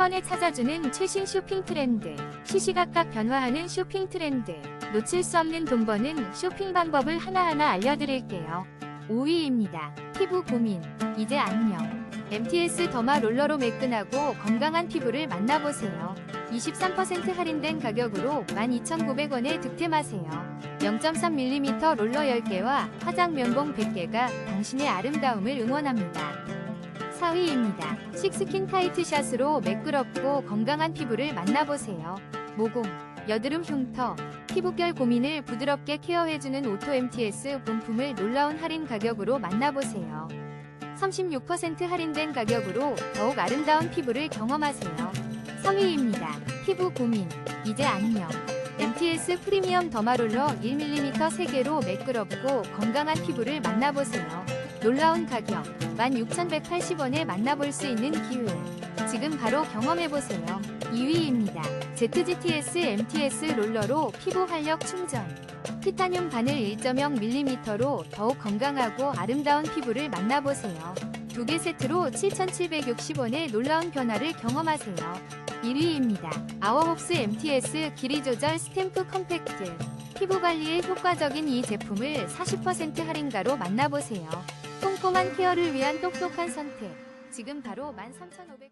번에 찾아주는 최신 쇼핑 트렌드. 시시각각 변화하는 쇼핑 트렌드. 놓칠 수 없는 돈 버는 쇼핑 방법을 하나하나 알려드릴게요. 5위입니다. 피부 고민. 이제 안녕. MTS 더마 롤러로 매끈하고 건강한 피부를 만나보세요. 23% 할인된 가격으로 12,900원에 득템하세요. 0.3mm 롤러 10개와 화장 면봉 100개가 당신의 아름다움을 응원합니다. 4위입니다. 식스킨 타이트 샷으로 매끄럽고 건강한 피부를 만나보세요. 모공, 여드름 흉터, 피부결 고민을 부드럽게 케어해주는 오토 MTS 본품을 놀라운 할인 가격으로 만나보세요. 36% 할인된 가격으로 더욱 아름다운 피부를 경험하세요. 3위입니다. 피부 고민, 이제 안녕. MTS 프리미엄 더마롤러 1mm 3개로 매끄럽고 건강한 피부를 만나보세요. 놀라운 가격, 16,180원에 만나볼 수 있는 기회. 지금 바로 경험해보세요. 2위입니다. ZGTS MTS 롤러로 피부 활력 충전. 티타늄 바늘 1.0mm로 더욱 건강하고 아름다운 피부를 만나보세요. 두 개 세트로 7,760원의 놀라운 변화를 경험하세요. 1위입니다. 아워홉스 MTS 길이 조절 스탬프 컴팩트. 피부 관리에 효과적인 이 제품을 40% 할인가로 만나보세요. 꼼꼼한 케어를 위한 똑똑한 선택. 지금 바로 13,500